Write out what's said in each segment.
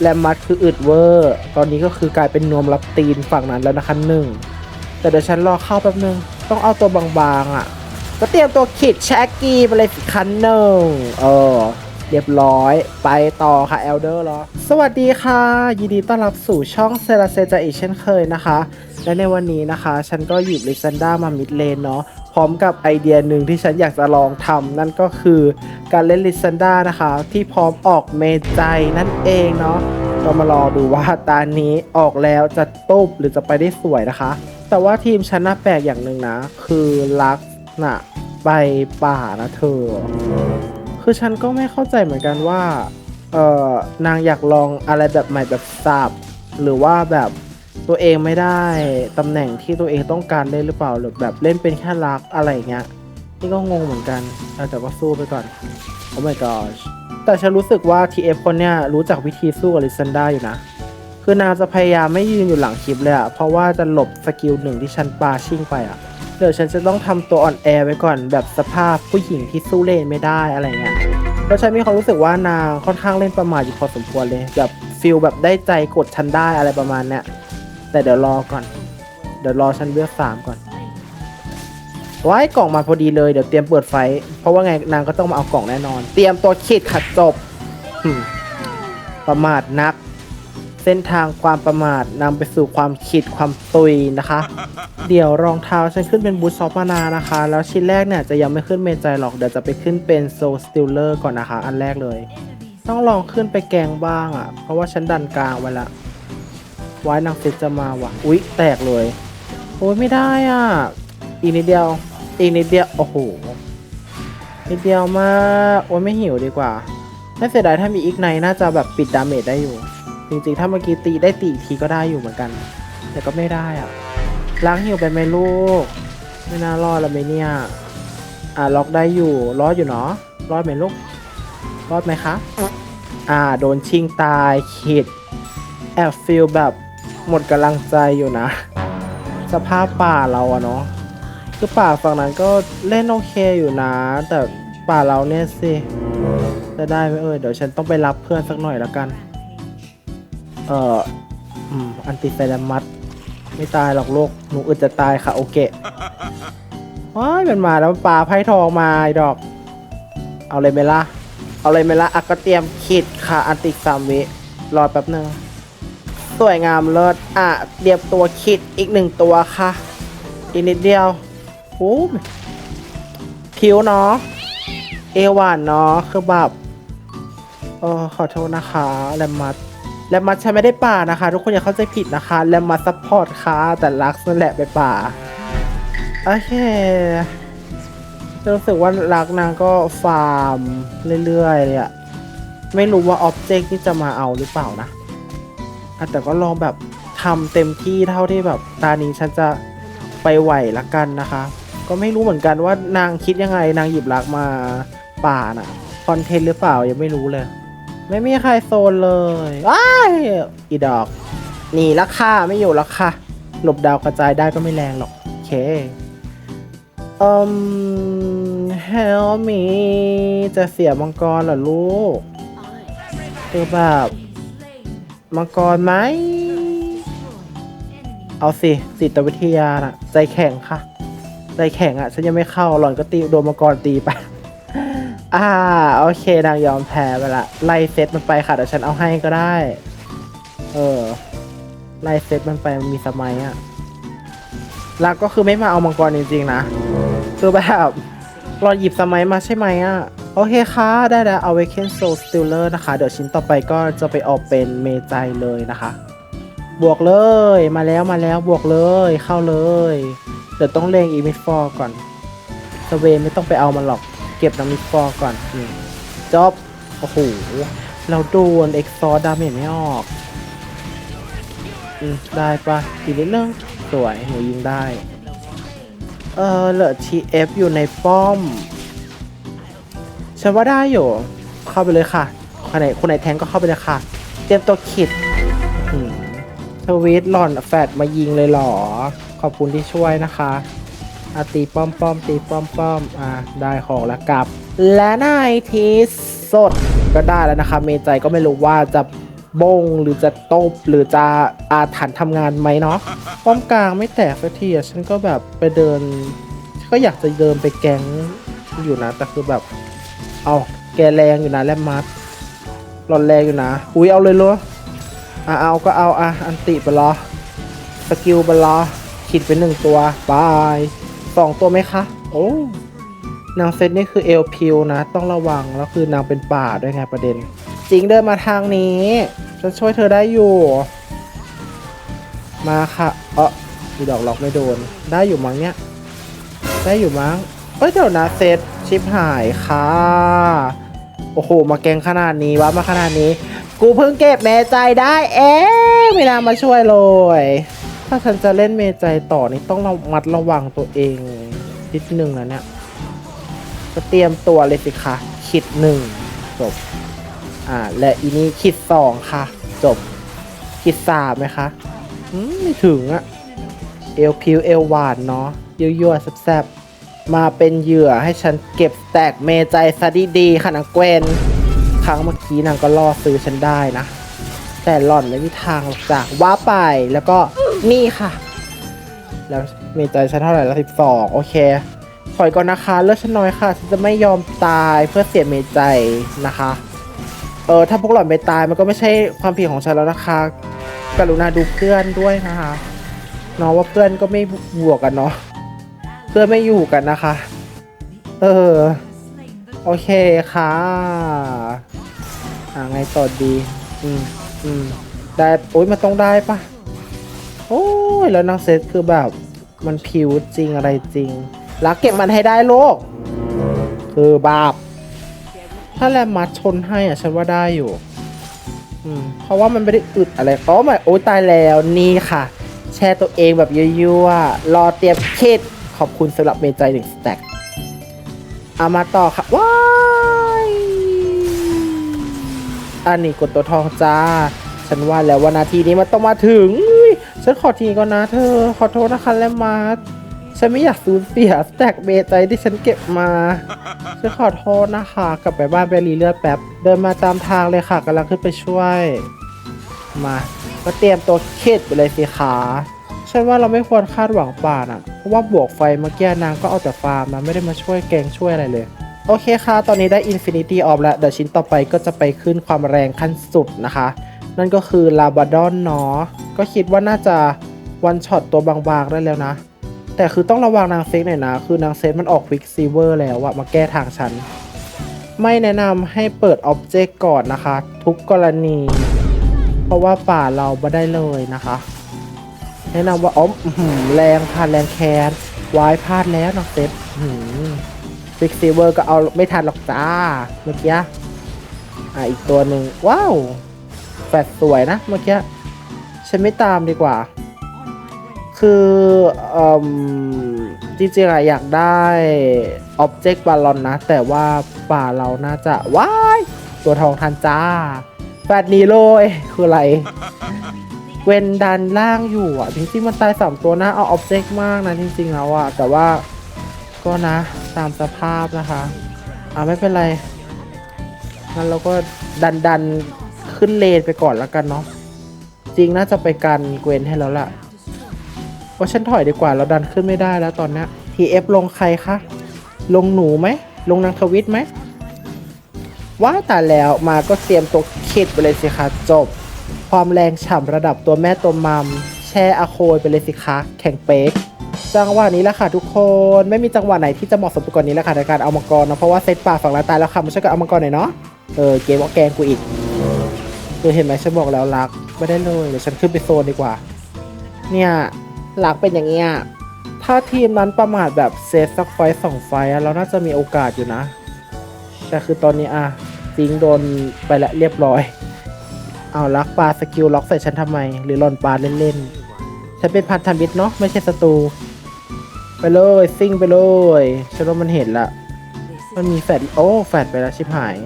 แลมมัดคืออึดเวอร์ ตอนนี้ก็คือกลายเป็นนวมรับตีนฝั่งนั้นแล้วนะคะหนึ่ง แต่เดี๋ยวฉันรอเข้าแป๊บนึง ต้องเอาตัวบางๆอะ ก็เตรียมตัวขิดแชกกี้ไปเลยสิคันหนึ่งเออ เรียบร้อยไปต่อค่ะเอลเดอร์เหรอ สวัสดีค่ะ ยินดีต้อนรับสู่ช่องเซราเซจอีกเช่นเคยนะคะ และในวันนี้นะคะ ฉันก็หยิบลิซันด้ามามิดเลนเนาะ พร้อมกับไอเดียหนึ่งที่ฉันอยากจะลองทำนั่นก็คือการเล่นลิซันด้านะคะ ที่พร้อมออกเมใจนั่นเองเนาะเรามารอดูว่าตานี้ออกแล้วจะตุบหรือจะไปได้สวยนะคะ แต่ว่าทีมฉันน่าแปลกอย่างหนึ่งนะ คือลักน่ะไปป่านะเธอ คือฉันก็ไม่เข้าใจเหมือนกันว่าเออนางอยากลองอะไรแบบใหม่แบบสับหรือว่าแบบ ตัวเองไม่ได้ตำแหน่งที่ตัวเองต้องการเล่นหรือเปล่าหรือแบบเล่นเป็นแค่รักอะไรอย่างเงี้ยนี่ก็งงเหมือนกันแต่ว่าสู้ไปก่อนโอ้ my gosh แต่ฉันรู้สึกว่า TF คนเนี้ยรู้จักวิธีสู้กับลิซันด้าอยู่นะ คือนางจะพยายามไม่ยืนอยู่หลังคลิปเลยอะเพราะว่าจะหลบสกิลหนึ่งที่ฉันปาชิ่งไปอะเดี๋ยวฉันจะต้องทำตัวอ่อนแอไว้ก่อนแบบสภาพผู้หญิงที่สู้เล่นไม่ได้อะไรเงี้ยแล้วฉันมีความรู้สึกว่านางค่อนข้างเล่นประมาทอยู่พอสมควรเลย แบบฟิลแบบได้ใจกดฉันได้อะไรประมาณเนี้ย แต่เดี๋ยวรอก่อน เดี๋ยวรอฉันเลือกสามก่อนว้ายกล่องมาพอดีเลยเดี๋ยวเตรียมเปิดไฟ เพราะว่าไงนางก็ต้องมาเอากล่องแน่นอน เตรียมตัวขีดขัดจบหึ่มประมาทนัก เส้นทางความประมาทนำไปสู่ความขีดความตุยนะคะ เดี๋ยวรองเท้าฉันขึ้นเป็นบูทซอฟมานานะคะ แล้วชิ้นแรกเนี่ยจะยังไม่ขึ้นเมนใจหรอกเดี๋ยวจะไปขึ้นเป็นโซสติลเลอร์ก่อนนะคะ อันแรกเลย ต้องลองขึ้นไปแกงบ้างอะ่ะ เพราะว่าฉันดันกลางไว้ละ ไว้นางฟิตจะมาว่ะ อุ๊ย แตกเลย โอ้ยไม่ได้อะ อีกนิดเดียว อีกนิดเดียว โอ้โห นิดเดียวมาก โอ้ยไม่หิวดีกว่าไม่เสียดายถ้ามีอีกไนน่าจะแบบปิดดาเมจได้อยู่ จริงๆ ถ้าเมื่อกี้ตีได้ตีอีกทีก็ได้อยู่เหมือนกัน แต่ก็ไม่ได้อะ ล้างหิวไปไหมลูก ไม่น่ารอดล้วไหมเนี่ย อ่าล็อกได้อยู่ รอดอยู่เนาะ รอดไหมลูก รอดไหมคะ อ่า โดนชิงตายขิดแอบฟีลแบบ หมดกำลังใจอยู่นะ สภาพป่าเราอะเนาะคือป่าฝั่งนั้นก็เล่นโอเคอยู่นะ แต่ป่าเราเนี่ยสิจะได้ไหมเอ่ยเดี๋ยวฉันต้องไปรับเพื่อนสักหน่อยแล้วกัน เอ่ออืมอันติไซรามัสไม่ตายหรอกโลกหนูอึดจะตายค่ะ โอเคว้ายมันมาแล้วปลาไพ่ทองมาดอก เอาเลยไหมล่ะ เอาเลยไหมล่ะอะก็เตรียมขีดค่ะ อันติสามวิรอแป๊บหนึ่ง สวยงามเลิศอะเดียบตัวคิดอีกหนึ่งตัวค่ะ อีกนิดเดียวโอ้คิ้วเนาะ เอวานเนาะ คือแบบเออขอโทษนะคะ แลมมัดแลมมัดฉันไม่ได้ป่านะคะ ทุกคนอย่าเข้าใจผิดนะคะ แลมมัดซัพพอร์ตค่ะ แต่ลักนั่นแหละไปป่า โอเครู้สึกว่าลักนางก็ฟาร์มเรื่อยๆเลยอะไม่รู้ว่าออบเจกต์ที่จะมาเอาหรือเปล่านะ อะแต่ก็ลองแบบทำเต็มที่เท่าที่แบบ ตานี้ฉันจะไปไหวละกันนะคะ ก็ไม่รู้เหมือนกันว่านางคิดยังไงนางหยิบลักมาป่าน่ะคอนเทนต์หรือเปล่ายังไม่รู้เลย ไม่มีใครโซนเลยว้ายอีดอกหนีละค่ะไม่อยู่ละค่ะ หลบดาวกระจายได้ก็ไม่แรงหรอกโอเคอืม help me จะเสียมังกรเหรอลูกคือแบบ มังกรไหม เอาสิจิตวิทยาน่ะ ใจแข็งค่ะ ใจแข็งอะ ฉันยังไม่เข้าหล่อนก็ตีโดนมังกรตีไป อ่า โอเคนางยอมแพ้ไปละ ไล่เซตมันไปค่ะเดี๋ยวฉันเอาให้ก็ได้ เออ ไล่เซตมันไปมันมีสมัยอะแล้วก็คือไม่มาเอามังกรจริงๆนะ คือแบบรอหยิบสมัยมาใช่ไหมอะ โอเคค่ะ ได้แล้ว Awaken Soul Stealer นะคะ เดี๋ยวชิ้นต่อไปก็จะไปออกเป็นเมใจเลยนะคะ บวกเลยมาแล้วมาแล้วบวกเลยเข้าเลย เดี๋ยวต้องเลงอีมิดฟอร์ก่อนสเวนไม่ต้องไปเอามันหรอก เก็บน้ำมิดฟอร์ก่อนนี่จบโอ้โหเราโดนเอ็กซอร์ดาเมจไม่ออกอืมได้ปะอีกนิดนึงสวยหนูยิงได้ เออเหลือ TF อยู่ในป้อม ฉันว่าได้อยู่ เข้าไปเลยค่ะคนไหนคนไหนแทงก็เข้าไปเลยค่ะ เตรียมตัวขิดอื้อหือทวีตหล่อนแฟดมายิงเลยเหรอ ขอบคุณที่ช่วยนะคะอาตีป้อมป้อมตีป้อมป้อมอ่าได้ของแล้วกลับ และในที่สดก็ได้แล้วนะคะ เมใจก็ไม่รู้ว่าจะบงหรือจะตบหรือจะอาถรรพ์ทำงานไหมเนาะป้อมกลางไม่แตกสักทีอะฉันก็แบบไปเดิน ก็อยากจะเดินไปแก๊งอยู่นะ แต่คือแบบ เอาแกแรงอยู่นะแลมมัดหลอนแรงอยู่นะ อุ้ยเอาเลยเหรออะเอาก็เอาอะอันติไปรอสกิลไปรอขีดไปหนึ่งตัวบายสองตัวไหมคะ โอ้นางเซตนี่คือเอลพิวนะ ต้องระวังแล้วคือนางเป็นป่าด้วยไงประเด็น จริงเดินมาทางนี้ฉันช่วยเธอได้อยู่ มาค่ะ เออมีดอกล็อกไม่โดน ได้อยู่มั้งเนี่ยได้อยู่มั้ง เอ้ยเดี๋ยวนะเซตชิปหายค่ะ โอ้โห มาแกงขนาดนี้วะมาขนาดนี้ กูเพิ่งเก็บเมใจได้เอ๊ะไม่นามาช่วยเลย ถ้าฉันจะเล่นเมใจต่อนี่ต้องระมัดระวังตัวเองนิดนึงนะเนี่ยก็เตรียมตัวเลยสิคะคิดหนึ่งจบ อ่า และอีนี้คิดสองค่ะ จบ คิดสามไหมคะอืมไม่ถึงอะเอลพิวเอลหวานเนาะยั่วๆแซ่บๆ มาเป็นเหยื่อให้ฉันเก็บแตกเมใจซะดีๆค่ะนางเกวน ครั้งเมื่อกี้นางก็ล่อซื้อฉันได้นะ แต่หล่อนไม่มีทางหรอกจากว่าไปแล้วก็นี่ค่ะ แล้วเมใจฉันเท่าไหร่ละสิบสองโอเคถอยก่อนนะคะเลือดฉันน้อยค่ะฉันจะไม่ยอมตายเพื่อเสียเมใจนะคะ เออถ้าพวกหล่อนไม่ตายมันก็ไม่ใช่ความผิดของฉันแล้วนะคะ กรุณาดูเพื่อนด้วยนะคะเนาะว่าเพื่อนก็ไม่บวกกันเนาะ อนไม่อยู่กันนะคะ เออ โอเคค่ะอ่าไงต่อดี อืมอืมได้โอ้ยมันต้องได้ปะโอ้ยแล้วนางเซตคือแบบมันผิวจริงอะไรจริง รักเก็บมันให้ได้โลก คือบาป ถ้าแรมมัดชนให้อะ ฉันว่าได้อยู่ อืม เพราะว่ามันไม่ได้อึดอะไรโอ้ไม่โอ้ยตายแล้วนี่ค่ะ แช่ตัวเองแบบยั่วๆรอเตรียมคิด ขอบคุณสำหรับเมใจหนึ่งสแต็กเอามาต่อค่ะว้ายอันนี้กดตัวทองจ้า ฉันว่าแล้วว่านาทีนี้มันต้องมาถึง ฉันขอทีก่อนนะเธอ ขอโทษนะคะแลมมาร์ฉันไม่อยากสูญเสียสแต็กเมใจที่ฉันเก็บมาฉันขอโทษนะคะ กลับไปบ้านไปรีเลือดแป๊บ เดินมาตามทางเลยค่ะกำลังขึ้นไปช่วย มา ก็เตรียมตัวเคิดไปเลยสิคะ ฉันว่าเราไม่ควรคาดหวังป่าน่ะ เพราะว่าบวกไฟเมื่อกี้นางก็เอาแต่ฟาร์มนะไม่ได้มาช่วยแกงช่วยอะไรเลย โอเคค่ะ ตอนนี้ได้ Infinity Orb แล้ว เดี๋ยวชิ้นต่อไปก็จะไปขึ้นความแรงขั้นสุดนะคะ นั่นก็คือลาบาดอนเนาะก็คิดว่าน่าจะวันช็อตตัวบางๆได้แล้วนะ แต่คือต้องระวังนางเซ็กหน่อยนะ คือนางเซ็กมันออกควิกซีเวอร์แล้วอะมาแก้ทางฉัน ไม่แนะนำให้เปิดอ็อบเจกต์ก่อนนะคะ ทุกกรณี เพราะว่าป่าเราไม่ได้เลยนะคะ แนะนำว่าอ๋อแรงค่ะแรงแคนวายพลาดแล้วนางเซ็กควิกซีเวอร์ก็เอาไม่ทันหรอกจ้า เมื่อกี้ อะอีกตัวหนึ่งว้าว แฟดสวยนะเมื่อกี้ ฉันไม่ตามดีกว่า คือเอมจริงๆอะอยากได้อ็อบเจกต์บาลอนนะ แต่ว่าป่าเราน่าจะ ว้าย ตัวทองทันจ้าแฟดนี้เลย คืออะไร เวนดันล่างอยู่อะจริงๆมันตายสามตัวนะเอาอ็อบเจกต์มากนะจริงๆแล้วอะแต่ว่าก็นะตามสภาพนะคะ อ่าไม่เป็นไรงั้นเราก็ดันดันขึ้นเลนไปก่อนแล้วกันเนาะจริงน่าจะไปกันเกวนให้แล้วล่ะว่าฉันถอยดีกว่าเราดันขึ้นไม่ได้แล้วตอนนี้ TF ลงใครคะลงหนูไหมลงนางทวิตไหมว้ายตายแล้วมาก็เตรียมตัวคิดไปเลยสิคะจบ ความแรงฉ่ำระดับตัวแม่ตัวมัม แช่อาโคยไปเลยสิคะ แข่งเป๊ก จังหวะนี้แหละค่ะทุกคน ไม่มีจังหวะไหนที่จะเหมาะสมกว่านี้แล้วค่ะในการเอามังกรนะเพราะว่าเซตป่าฝั่งละตายแล้วค่ะมาช่วยกันเอามังกรหน่อยเนาะ เออเกมว่าแกงกูอีกเออเห็นไหมฉันบอกแล้วรัก ไม่ได้เลยเดี๋ยวฉันขึ้นไปโซนดีกว่า เนี่ยหลักเป็นอย่างเงี้ย ถ้าทีมนั้นประมาทแบบเซฟสักไฟสองไฟต์อะเราน่าจะมีโอกาสอยู่นะ แต่คือตอนนี้อะจิงโดนไปแล้วเรียบร้อย เอาลักปลาสกิลล็อกใส่ฉันทำไม หรือหล่อนปลาเล่นๆ ฉันเป็นพันธมิตรเนาะไม่ใช่ศัตรู ไปเลยซิ่งไปเลยฉันว่ามันเห็นละ มันมีแฟดโอ้แฟดไปแล้วชิบหาย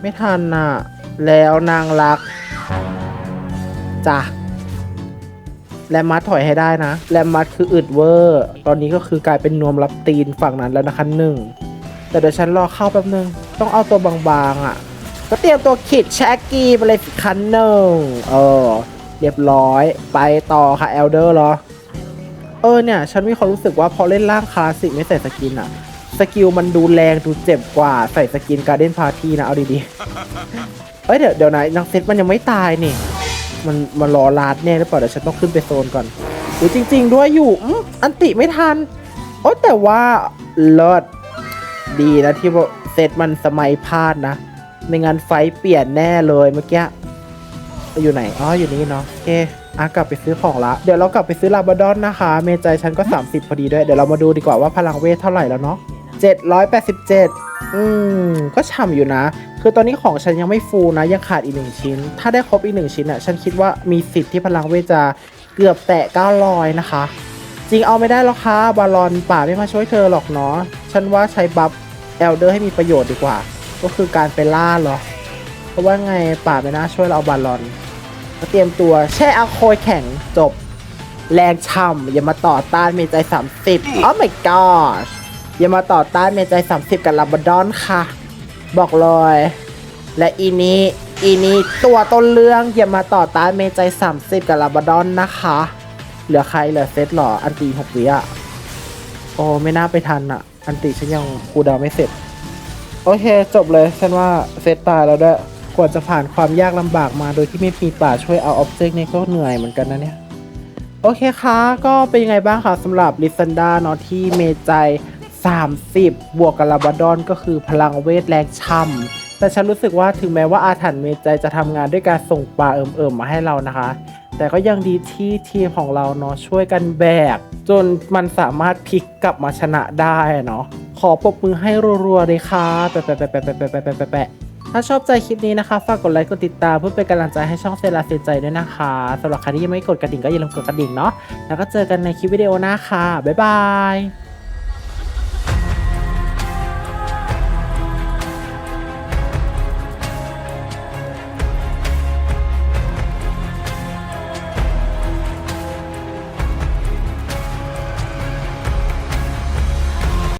ไม่ทันน่ะ แล้วนางรักจ้ะแลมมัดถอยให้ได้นะแลมมัดคืออึดเวอร์ ตอนนี้ก็คือกลายเป็นนวมรับตีนฝั่งนั้นแล้วนะคะหนึ่ง แต่เดี๋ยวฉันรอเข้าแป๊บนึง ต้องเอาตัวบางๆอะ่ะ ก็เตรียมตัวขิดแชกกี้ไปเลยคันหนึ่งเออ เรียบร้อยไปต่อค่ะเอลเดอร์เหรอ เออเนี่ย ฉันมีความรู้สึกว่าพอเล่นร่างคลาสสิกไม่ใส่สกินอะสกิลมันดูแรงดูเจ็บกว่าใส่สกินการ์เด้นพาร์ตี้นะ เอาดีๆ เอ้ยเดี๋ยวเดี๋ยวนะนักเซตมันยังไม่ตายนี่ มันมันรอลาดแน่หรือเปล่าเดี๋ยวฉันต้องขึ้นไปโซนก่อนอุ้จริง ๆ ด้วยอยู่อ,อันติไม่ทันโอ้แต่ว่าเลิศดีนะที่ว่าเซตมันสมัยพลาดนะ ไม่งั้นไฟเปลี่ยนแน่เลยเมื่อกี้อยู่ไหน อ๋อ อยู่นี่เนาะ โอเคอะกลับไปซื้อของละ เดี๋ยวเรากลับไปซื้อลาบาดอนนะคะ เมใจฉันก็ 30 พอดีด้วย เดี๋ยวเรามาดูดีกว่าว่าพลังเวทเท่าไหร่แล้วเนาะ787 อืม ก็ฉ่ำอยู่นะ คือตอนนี้ของฉันยังไม่ฟูลนะ ยังขาดอีกหนึ่งชิ้น ถ้าได้ครบอีกหนึ่งชิ้นอะ ฉันคิดว่ามีสิทธิ์ที่พลังเวทจะเกือบแตะ900นะคะ จริงเอาไม่ได้หรอกค่ะ บาลอนป่าไม่มาช่วยเธอหรอกเนาะ ฉันว่าใช้บัฟเอลเดอร์ให้มีประโยชน์ดีกว่า ก็คือการไปล่าหรอ เพราะว่าไงป่าไม่น่าช่วยเราเอาบาลอนก็เตรียมตัวแช่อาโคยแข็งจบ แรงช่ำอย่ามาต่อต้านเมใจ 30 oh my god อย่ามาต่อต้านเมใจ 30 กับลาบดอนค่ะ บอกเลย และอีนี้อีนี้ตัวต้นเรื่องอย่ามาต่อต้านเมใจ 30 กับลาบดอนนะคะ เหลือใครเหลือเซตหรออันตีหกวิอะโอ้ไม่น่าไปทันอะอันตีฉันยังคูดาวไม่เสร็จ โอเคจบเลยฉันว่าเซตตายแล้วด้วยกว่าจะผ่านความยากลำบากมาโดยที่ไม่มีป่าช่วยเอาออบเจกต์นี่ก็เหนื่อยเหมือนกันนะเนี่ย โอเคคะก็เป็นยังไงบ้างคะสำหรับลิซันดาเนาะที่เมใจ 30 บวกกับลาบาดอนก็คือพลังเวทแรงช่ำแต่ฉันรู้สึกว่าถึงแม้ว่าอาถรรพ์เมใจจะทำงานด้วยการส่งปลาเอิ่มๆมาให้เรานะคะ แต่ก็ยังดีที่ทีมของเราเนาะช่วยกันแบก จนมันสามารถพลิกกลับมาชนะได้เนาะ อปรบมือให้รัวๆเลยค่ะแปะแปะแปะแปะแปะแปะแปะแปะแปะถ้าชอบใจคลิปนี้นะคะ ฝากกดไลค์กดติดตามเพื่อเป็นกำลังใจให้ช่องเซราเซใจด้วยนะคะสำหรับใครที่ยังไม่กดกระดิ่งก็อย่าลืมกดกระดิ่งเนาะแล้วก็เจอกันในคลิปวิดีโอหน้าค่ะบ๊ายบาย